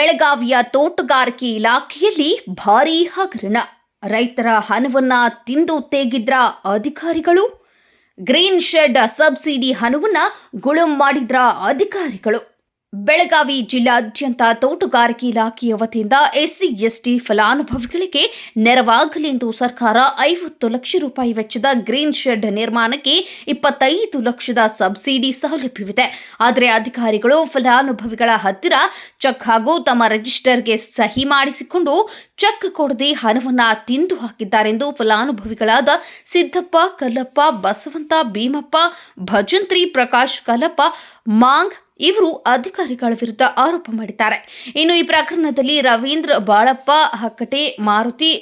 ಬೆಳಗಾವಿಯ ತೋಟಗಾರಿಕೆ ಇಲಾಖೆಯಲ್ಲಿ ಭಾರೀ ಹಗರಣ. ರೈತರ ಹಣವನ್ನ ತಿಂದು ತೇಗಿದ್ರ ಅಧಿಕಾರಿಗಳು, ಗ್ರೀನ್ ಶೆಡ್ ಸಬ್ಸಿಡಿ ಹಣವನ್ನ ಗುಳುಂ ಮಾಡಿದ್ರ ಅಧಿಕಾರಿಗಳು. ಬೆಳಗಾವಿ ಜಿಲ್ಲಾದ್ಯಂತ ತೋಟಗಾರಿಕೆ ಇಲಾಖೆಯ ವತಿಯಿಂದ ಎಸ್ಸಿ, ಎಸ್ಟಿ ಫಲಾನುಭವಿಗಳಿಗೆ ನೆರವಾಗಲೆಂದು ಸರ್ಕಾರ ಐವತ್ತು ಲಕ್ಷ ರೂಪಾಯಿ ವೆಚ್ಚದ ಗ್ರೀನ್ ಶೆಡ್ ನಿರ್ಮಾಣಕ್ಕೆ ಇಪ್ಪತ್ತೈದು ಲಕ್ಷದ ಸಬ್ಸಿಡಿ ಸೌಲಭ್ಯವಿದೆ. ಆದರೆ ಅಧಿಕಾರಿಗಳು ಫಲಾನುಭವಿಗಳ ಹತ್ತಿರ ಚೆಕ್ ಹಾಗೂ ತಮ್ಮ ರಿಜಿಸ್ಟರ್ಗೆ ಸಹಿ ಮಾಡಿಸಿಕೊಂಡು ಚೆಕ್ ಕೊಡದೆ ಹಣವನ್ನು ತಿಂದು ಹಾಕಿದ್ದಾರೆಂದು ಫಲಾನುಭವಿಗಳಾದ ಸಿದ್ದಪ್ಪ, ಕಲ್ಲಪ್ಪ, ಬಸವಂತ, ಭೀಮಪ್ಪ, ಭಜಂತ್ರಿ, ಪ್ರಕಾಶ್, ಕಲ್ಲಪ್ಪ, ಮಾಂಗ್ ಇವರು ಅಧಿಕಾರಿಗಳ ವಿರುದ್ಧ ಆರೋಪ ಮಾಡಿದ್ದಾರೆ. ಇನ್ನು ಈ ಪ್ರಕರಣದಲ್ಲಿ ರವೀಂದ್ರ ಬಾಳಪ್ಪ, ಹಕ್ಕಟೆ, ಮಾರುತಿ,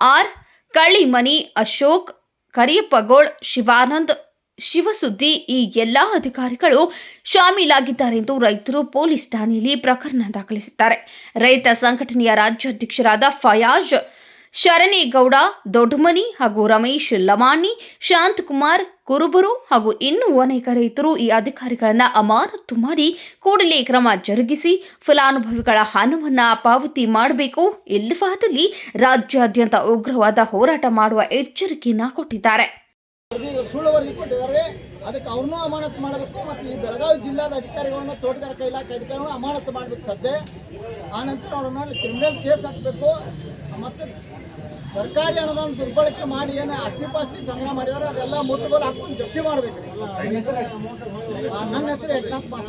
ಆರ್, ಕಳ್ಳಿಮನಿ, ಅಶೋಕ್, ಕರಿಯಪ್ಪಗೋಳ್, ಶಿವಾನಂದ್, ಶಿವಸುದ್ದಿ ಈ ಎಲ್ಲಾ ಅಧಿಕಾರಿಗಳು ಶಾಮೀಲಾಗಿದ್ದಾರೆಂದು ರೈತರು ಪೊಲೀಸ್ ಠಾಣೆಯಲ್ಲಿ ಪ್ರಕರಣ ದಾಖಲಿಸಿದ್ದಾರೆ. ರೈತ ಸಂಘಟನೆಯ ರಾಜ್ಯಾಧ್ಯಕ್ಷರಾದ ಫಯಾಜ್ ಶರಣೇಗೌಡ ದೊಡ್ಡಮನಿ ಹಾಗೂ ರಮೇಶ್ ಲಮಾಣಿ ಶಾಂತಕುಮಾರ್ ಕುರುಬರು ಹಾಗೂ ಇನ್ನೂ ಅನೇಕ ರೈತರು ಈ ಅಧಿಕಾರಿಗಳನ್ನು ಅಮಾನತು ಮಾಡಿ ಕೂಡಲೇ ಕ್ರಮ ಜರುಗಿಸಿ ಫಲಾನುಭವಿಗಳ ಹಣವನ್ನು ಪಾವತಿ ಮಾಡಬೇಕು. ಇಲ್ಲವಾದಲ್ಲಿ ರಾಜ್ಯಾದ್ಯಂತ ಉಗ್ರವಾದ ಹೋರಾಟ ಮಾಡುವ ಎಚ್ಚರಿಕೆಯನ್ನು ಕೊಟ್ಟಿದ್ದಾರೆ. ಸುಳ್ಳು ವರದಿ ಕೊಟ್ಟಿದ್ದಾರೆ. ಅದಕ್ಕೆ ಅವ್ರನ್ನೂ ಅಮಾನತು ಮಾಡಬೇಕು ಮತ್ತು ಈ ಬೆಳಗಾವಿ ಜಿಲ್ಲಾದ ಅಧಿಕಾರಿಗಳನ್ನ ತೋಟಗಾರಿಕಾ ಇಲಾಖೆ ಅಮಾನತು ಮಾಡಬೇಕು ಸದ್ಯ. ಆನಂತರ ಅವ್ರ ಮೇಲೆ ಕ್ರಿಮಿನಲ್ ಕೇಸ್ ಹಾಕಬೇಕು. ಮತ್ತು ಸರ್ಕಾರಿ ಅನುದಾನ ದುರ್ಬಳಕೆ ಮಾಡಿ ಏನು ಆಸ್ತಿಪಾಸ್ತಿ ಸಂಗ್ರಹ ಮಾಡಿದಾರೆ, ಅದೆಲ್ಲ ಮುಟ್ಟುಗೋಲು ಹಾಕೊಂಡು ಜಪ್ತಿ ಮಾಡಬೇಕು. ನನ್ನ ಹೆಸರು ಯಜ್ಞಾತ್ ಮಾಚ